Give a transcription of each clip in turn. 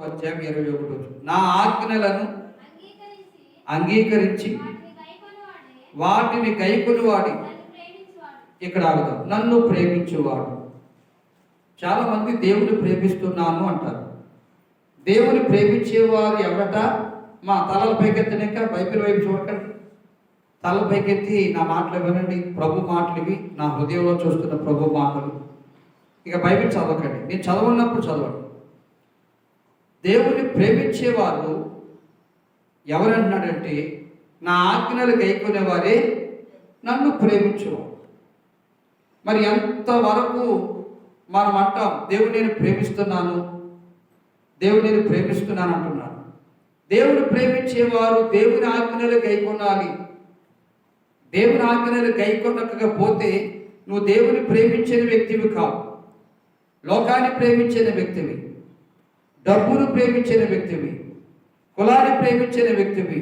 అధ్యాయం ఇరవై ఒకటి. నా ఆజ్ఞలను అంగీకరించి వాటిని గైకొని వాడి ఇక్కడ ఆగుదాం నన్ను ప్రేమించువాడు. చాలా మంది దేవుని ప్రేమిస్తున్నాను అంటారు. దేవుని ప్రేమించేవారు ఎవరట? మా తలల పైకెత్తనిక బైబిల్ వైపు చూడకండి. తల పైకెత్తి నా మాటలు వినండి. ప్రభు మాటలు ఇవి. నా హృదయంలో చూస్తున్న ప్రభు మాటలు. ఇక బైబిల్ చదవకండి. నేను చదవన్నప్పుడు చదవండి. దేవుణ్ణి ప్రేమించేవారు ఎవరన్నాడంటే నా ఆజ్ఞలు గైకునేవారే నన్ను ప్రేమించు మరి ఎంతవరకు మనం అంటాం దేవుడు నేను ప్రేమిస్తున్నాను దేవుడు నేను ప్రేమిస్తున్నాను అంటున్నాను దేవుడు ప్రేమించేవారు దేవుని ఆజ్ఞలు గైకొనాలి దేవుని ఆజ్ఞలు గైకొనకపోతే నువ్వు దేవుని ప్రేమించిన వ్యక్తివి కావు. లోకాన్ని ప్రేమించిన వ్యక్తివి. డబ్బును ప్రేమించిన వ్యక్తివి కులాన్ని ప్రేమించిన వ్యక్తివి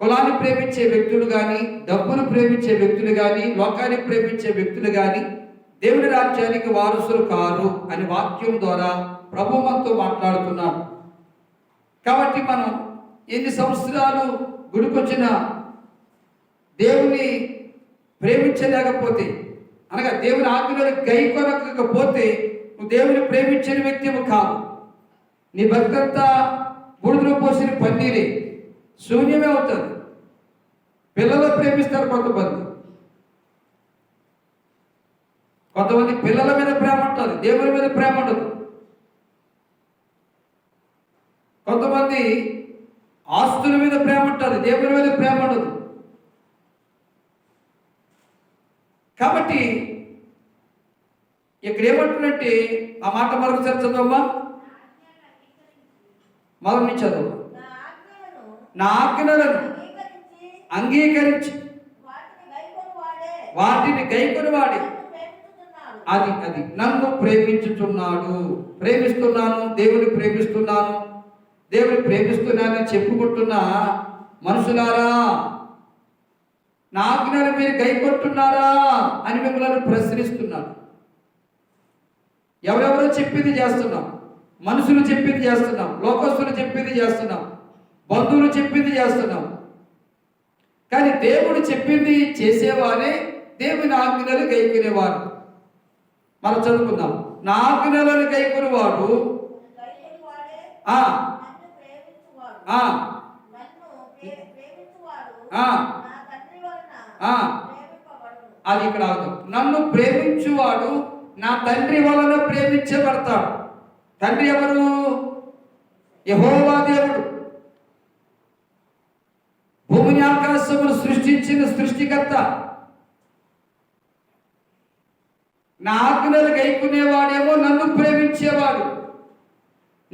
కులాన్ని ప్రేమించే వ్యక్తులు కానీ డబ్బును ప్రేమించే వ్యక్తులు కానీ లోకాన్ని ప్రేమించే వ్యక్తులు కానీ దేవుని రాజ్యానికి వారసులు కారు అని వాక్యం ద్వారా ప్రభు మనతో మాట్లాడుతున్నాడు. కాబట్టి మనం ఎన్ని సంవత్సరాలు గుడికొచ్చిన దేవుని ప్రేమించలేకపోతే అనగా దేవుని ఆజ్ఞలు గై కొనకపోతే నువ్వు దేవుని ప్రేమించిన వ్యక్తివి కావు. నీ భక్తంతా బుడిదలో పోసిన పన్నీరి. శూన్యమే అవుతుంది. పిల్లలు ప్రేమిస్తారు కొంతమంది. కొంతమంది పిల్లల మీద ప్రేమ ఉంటుంది దేవుని మీద ప్రేమ ఉండదు. కొంతమంది ఆస్తుల మీద ప్రేమ ఉంటుంది దేవుని మీద ప్రేమ ఉండదు. కాబట్టి ఇక్కడ ఏమంటున్నట్టే ఆ మాట మరొకసారి చదవమ్మా. మొదటి చదువు నా ఆజ్ఞలను అంగీకరించి వాటిని గైకొనువాడే గైకొని వాడి అది అది. నన్ను ప్రేమించుచున్నాడు. ప్రేమిస్తున్నాను దేవుని ప్రేమిస్తున్నాను. దేవుని ప్రేమిస్తున్నానని చెప్పుకుంటున్నా మనుషులారా నా ఆజ్ఞలు మీరు గైకొట్టున్నారా అని మిమ్మల్ని ప్రశ్నిస్తున్నాను. ఎవరెవరో చెప్పింది చేస్తున్నాం. మనుషులు చెప్పింది చేస్తున్నాం లోకస్తులు చెప్పింది చేస్తున్నాం బంధువులు చెప్పింది చేస్తున్నాం. కానీ దేవుడు చెప్పింది చేసేవారే దేవుని ఆజ్ఞలు గైకునేవారు మనం చదువుకుందాం. నా ఆజ్ఞలను గైకునేవాడు. అది ఇక్కడ నన్ను ప్రేమించువాడు నా తండ్రి వలన ప్రేమించబడతాడు. తండ్రి ఎవరు? యహోవా దేవుడు. భూమిని ఆకాశమును సృష్టించిన సృష్టికర్త. నా ఆజ్ఞలు గైకునేవాడేమో నన్ను ప్రేమించేవాడు.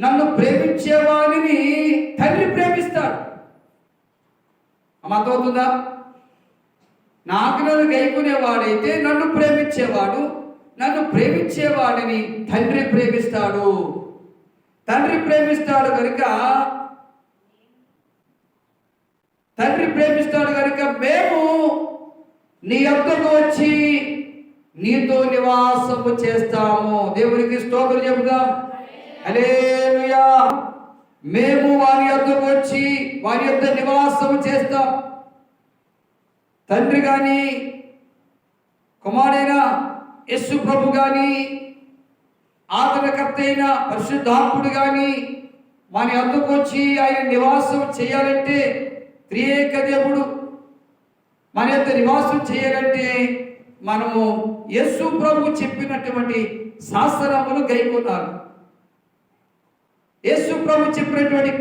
నన్ను ప్రేమించేవాడిని తండ్రి ప్రేమిస్తాడు. అమ్మతవుతుందా నా ఆజ్ఞలు గైకునేవాడైతే నన్ను ప్రేమించేవాడు నన్ను ప్రేమించేవాడిని తండ్రి ప్రేమిస్తాడు. తండ్రి ప్రేమిస్తాడు కనుక తండ్రి ప్రేమిస్తాడు కనుక మేము నీ యొక్కకు వచ్చి నీతో నివాసము చేస్తాము. దేవునికి స్తోత్రం చెబుదాం. హల్లెలూయా. మేము వారి యొక్కకు వచ్చి వారి యొక్క నివాసము చేస్తాం. తండ్రి కానీ కుమారైన యస్సు ప్రభు కానీ ఆదరణకర్త అయిన పరిశుద్ధాత్ముడు కానీ వాని అందుకు వచ్చి ఆయన నివాసం చేయాలంటే త్రియేక దేవుడు. మన యొక్క నివాసం చేయాలంటే మనము యస్సు ప్రభు చెప్పినటువంటి శాస్త్రములు గైకొనాలి. యేసు ప్రభు చెప్పినటువంటి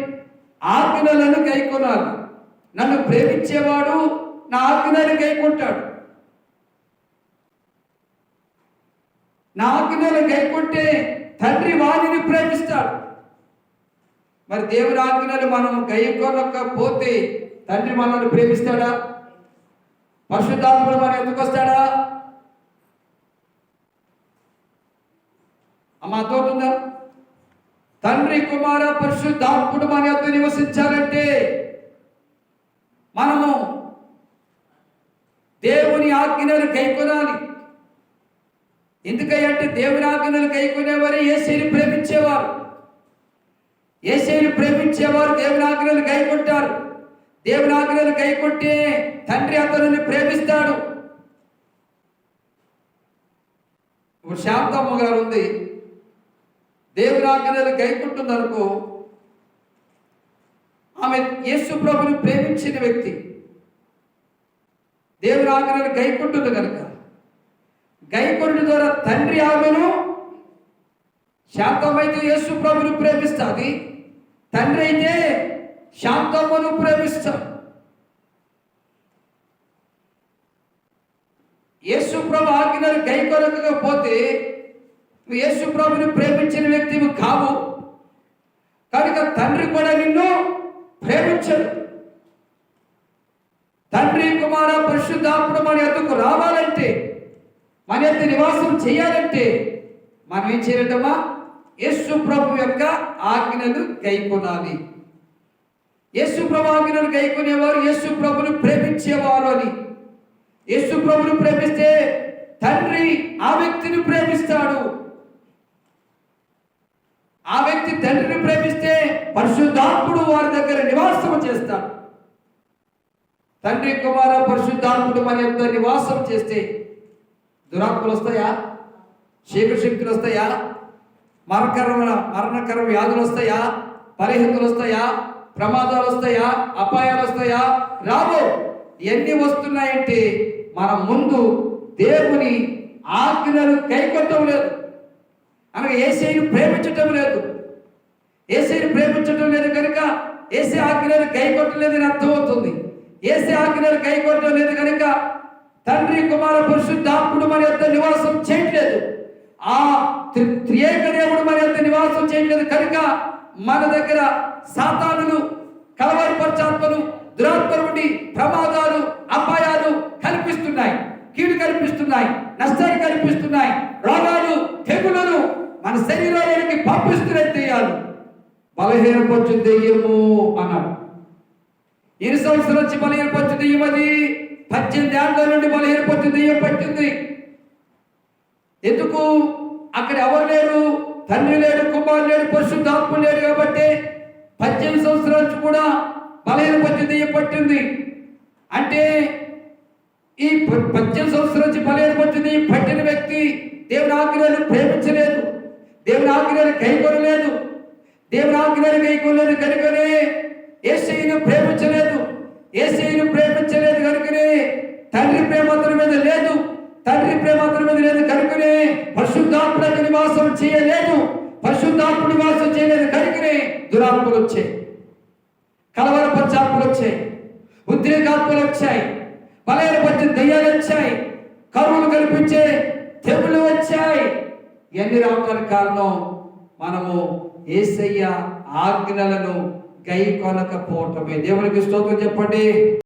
ఆజ్ఞలను గైకొనాలి. నన్ను ప్రేమించేవాడు నా ఆజ్ఞలను గైకుంటాడు. నా ఆజ్ఞలు గైకుంటే తండ్రి వాణిని ప్రేమిస్తాడు. మరి దేవుని ఆజ్ఞలు మనం గైకొనకపోతే తండ్రి మనల్ని ప్రేమిస్తాడా? పరిశుద్ధాత్ముడు మనం ఎందుకు వస్తాడా? అమ్మ తోటుందా తండ్రి కుమార పరిశుద్ధాత్ముడు మన యొక్క నివసించాలంటే మనము దేవుని ఆజ్ఞలు గైకొనాలి. ఎందుకంటే దేవుని ఆజ్ఞలు గైకునేవారు ఏసీని ప్రేమించేవారు. ఏసీని ప్రేమించేవారు దేవుని ఆజ్ఞలు గైకుంటారు దేవుని ఆజ్ఞలు గైకుంటే తండ్రి అతనిని ప్రేమిస్తాడు. ఇప్పుడు శాంతమ్మ గారు ఉంది. దేవుని ఆజ్ఞలు గైకుంటుంది అనుకో ఆమె యేసు ప్రభుని ప్రేమించిన వ్యక్తి దేవుని ఆజ్ఞలు గైకుంటుంది కనుక గైకొండ ద్వారా తండ్రి ఆమెను శాంతమైతే యేసు ప్రభుని ప్రేమిస్తుంది. తండ్రి అయితే శాంతమ్మను ప్రేమిస్తాడు. యేసు ప్రభు ఆజ్ఞలు గైకొరకపోతే నువ్వు యేసు ప్రభుని ప్రేమించిన వ్యక్తివి కావు. కనుక తండ్రి కూడా నిన్ను ప్రేమించడు. తండ్రి కుమార పరిశుద్ధాత్ముడు మన ఎద్దకు రావాలంటే మన యొక్క నివాసం చేయాలంటే మనం ఏం చేయాలంటమ్మా? యేసు ప్రభు యొక్క ఆజ్ఞలు గైకొనాలి యేసు ప్రభు ఆజ్ఞలు గైకొనేవారు యేసు ప్రభును ప్రేమించేవారు అని. యేసు ప్రభును ప్రేమిస్తే తండ్రి ఆ వ్యక్తిని ప్రేమిస్తాడు. ఆ వ్యక్తి తండ్రిని ప్రేమిస్తే పరిశుద్ధాత్ముడు వారి దగ్గర నివాసం చేస్తాడు. తండ్రి కుమార పరిశుద్ధాత్ముడు మన యొక్క నివాసం చేస్తే దురాత్మలు వస్తాయా? చీకటి శక్తులు వస్తాయా? మరణకరమైన మరణకర వ్యాధులు వస్తాయా? పరిహితులు వస్తాయా? ప్రమాదాలు వస్తాయా? అపాయాలు వస్తాయా? రావు ఎన్ని వస్తున్నాయంటే మన ముందు దేవుని ఆజ్ఞలు కైకొట్టడం లేదు. అనగా ఏసైని ప్రేమించటం లేదు. ఏసైని ప్రేమించటం లేదు కనుక ఏసే ఆజ్ఞలు కైకొట్టలేదని అర్థమవుతుంది. ఏసే ఆజ్ఞలు కైకొట్టడం లేదు కనుక తండ్రి కుమార పరిశుద్ధాత్ముడు మన యొక్క నివాసం చేయట్లేదు. ఆ త్రియేక దేవుడు మన యొక్క నివాసం చేయట్లేదు. కనుక మన దగ్గర సాతానులు కలవరి పశ్చాత్మలు దురాత్మలు ఉండి ప్రమాదాలు అపాయాలు కల్పిస్తున్నాయి. కీడు కల్పిస్తున్నాయి. నష్టాలు కల్పిస్తున్నాయి. రోగాలు తెగులను మన శరీరానికి పంపిస్తున్నట్టు దెయ్యాలు. బలహీనపరచు దెయ్యము అన్నాడు. ఎన్ని సంవత్సరాల నుంచి బలహీనపరచు దెయ్యం అది పద్దెనిమిది ఏళ్ళ నుండి బలహీనపరచు దెయ్యం పట్టింది. ఎందుకు? అక్కడ ఎవరు లేరు? తండ్రి లేడు కుమారు లేడు పరిశుద్ధాత్మ లేడు కాబట్టి పద్దెనిమిది సంవత్సరాల నుంచి కూడా బలహీనపరచు దెయ్యం పట్టింది. అంటే ఈ పద్దెనిమిది సంవత్సరాల నుంచి బలహీనపరచు దెయ్యం పట్టిన వ్యక్తి దేవుని ఆజ్ఞలను ప్రేమించలేదు. దేవుని ఆజ్ఞలను కైకొనలేదు. దేవుని ఆజ్ఞలను కైకొనలేదు కనుకనే ఏసైను ప్రేమించలేదు ప్రేమించలేదు. తండ్రి ప్రేమ అతని మీద లేదు. తండ్రి ప్రేమ అతని మీద లేదు కనుకనే పరిశుద్ధాత్మక నివాసం చేయలేదు. పరిశుద్ధాత్మ నివాసం చేయలేదు కనుకనే దురాత్మలు వచ్చాయి. కలవరపరిచాత్మలు వచ్చాయి. ఉద్రేకాత్మలు వచ్చాయి. బలైన పచ్చి దయ్యాలు వచ్చాయి. కరువులు కల్పించే తెగులు వచ్చాయి. ఎన్ని రావడానికి కారణం మనము ఏసయ్య ఆజ్ఞలను గై కొనకపోవటమే. దేవునికి స్తోత్రం చెప్పండి.